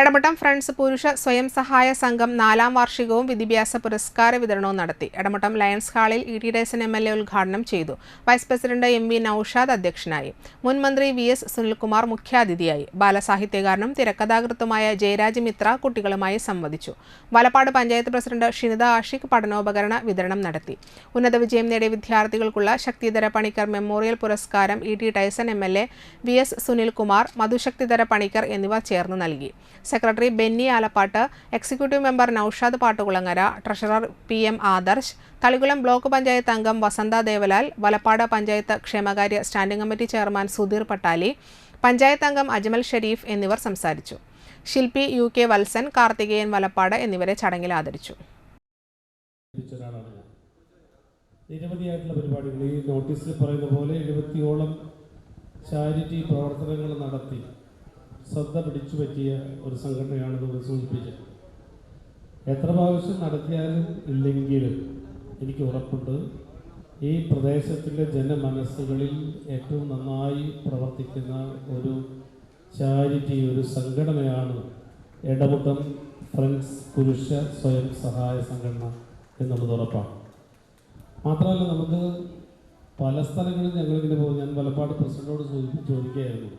Edamattom friends പുരുഷ സ്വയം സഹായ സംഘം നാലാം വാർഷികവും വിദ്യാഭ്യാസ പുരസ്കാര വിതരണവും നടത്തി. എടമട്ടം ലയൺസ് ഹാളിൽ E T Tyson M L A ഉദ്ഘാടനം ചെയ്തു. Vice president M V Noushad അധ്യക്ഷനായി. മുൻ മന്ത്രി വി എസ് സുനിൽകുമാർ മുഖ്യാതിഥിയായി. ബാലസാഹിത്യകാരനും തിരക്കഥാകൃത്തുമായ ജയരാജ് മിത്ര കുട്ടികളുമായി സംവദിച്ചു. വലപ്പാട് പഞ്ചായത്ത് പ്രസിഡന്റ് ഷിനിത ആഷിഖ് പഠനോപകരണ വിതരണം നടത്തി. ഉന്നത വിജയം നേടിയ വിദ്യാർത്ഥികൾക്കുള്ള ശക്തിധര പണിക്കർ മെമ്മോറിയൽ പുരസ്കാരം E T Tyson M L A V S Sunilkumar Madhushakthidhara Panicker എന്നിവർ ചേർന്ന് നൽകി. Secretary Benny Alappatt executive member Noushad Pattukulangara treasurer P M Adarsh Thalikulam block panchayat അംഗം വസന്ത ദേവലാൽ വലപ്പാട് പഞ്ചായത്ത് ക്ഷേമകാര്യ standing committee chairman Sudheer Pattali panchayat അംഗം അജ്മൽ ഷെരീഫ് എന്നിവർ സംസാരിച്ചു. ശില്പി U K Valsan Karthikeyan Valappad എന്നിവരെ ചടങ്ങിൽ ആദരിച്ചു. നിരവധിയായിട്ടുള്ള പരിപാടികൾ. ഈ നോട്ടീസിൽ പറയുന്ന പോലെ എഴുപത്തിയോളം ചാരിറ്റി പ്രവർത്തനങ്ങൾ നടത്തി. ശ്രദ്ധ പിടിച്ചു പറ്റിയ ഒരു സംഘടനയാണ് നമ്മൾ സൂചിപ്പിച്ചത് എത്ര പ്രാവശ്യം നടത്തിയാലും ഇല്ലെങ്കിലും എനിക്ക് ഉറപ്പുണ്ട്. ഈ പ്രദേശത്തിന്റെ ജനമനസ്സുകളിൽ ഏറ്റവും നന്നായി പ്രവർത്തിക്കുന്ന ഒരു ചാരിറ്റി ഒരു സംഘടനയാണ് ഇടമുട്ടം ഫ്രണ്ട്സ് പുരുഷ സ്വയം സഹായ സംഘടന എന്നുള്ളത് ഉറപ്പാണ്. മാത്രമല്ല നമുക്ക് പല സ്ഥലങ്ങളിൽ ഞങ്ങളിങ്ങനെ പോകും ഞാൻ വലപ്പാട് പ്രസിഡന്റോട് ചോദി ചോദിക്കുകയായിരുന്നു.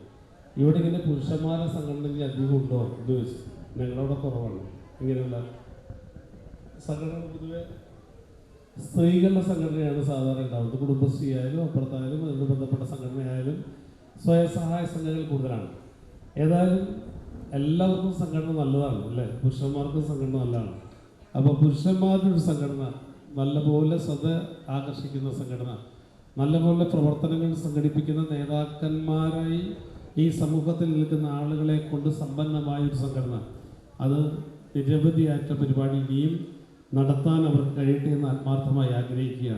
ഇവിടെ ഇങ്ങനെ പുരുഷന്മാരെ സംഘടനയിൽ അധികം ഉണ്ടോ? എന്ന് ചോദിച്ചു ഞങ്ങളവിടെ കുറവാണ്. ഇങ്ങനെയുള്ള സംഘടന പൊതുവെ സ്ത്രീകളുടെ സംഘടനയാണ് സാധാരണ ഉണ്ടാവുന്നത്. കുടുംബശ്രീ ആയാലും അപ്പുറത്തായാലും അതിന് ബന്ധപ്പെട്ട സംഘടനയായാലും സ്വയം സഹായ സംഘടനകൾ കൂടുതലാണ്. ഏതായാലും എല്ലാവർക്കും സംഘടന നല്ലതാണ് അല്ലേ? പുരുഷന്മാർക്കും സംഘടന നല്ലതാണ്. അപ്പോൾ പുരുഷന്മാരുടെ ഒരു സംഘടന നല്ലപോലെ ശ്രദ്ധ ആകർഷിക്കുന്ന സംഘടന നല്ലപോലെ പ്രവർത്തനങ്ങൾ സംഘടിപ്പിക്കുന്ന നേതാക്കന്മാരായി ഈ സമൂഹത്തിൽ നിൽക്കുന്ന ആളുകളെ കൊണ്ട് സമ്പന്നമായ ഒരു സംഘടന. അത് നിരവധിയായിട്ട് പരിപാടി ഇനിയും നടത്താൻ അവർക്ക് കഴിയട്ടെ എന്ന് ആത്മാർത്ഥമായി ആഗ്രഹിക്കുകയാണ്.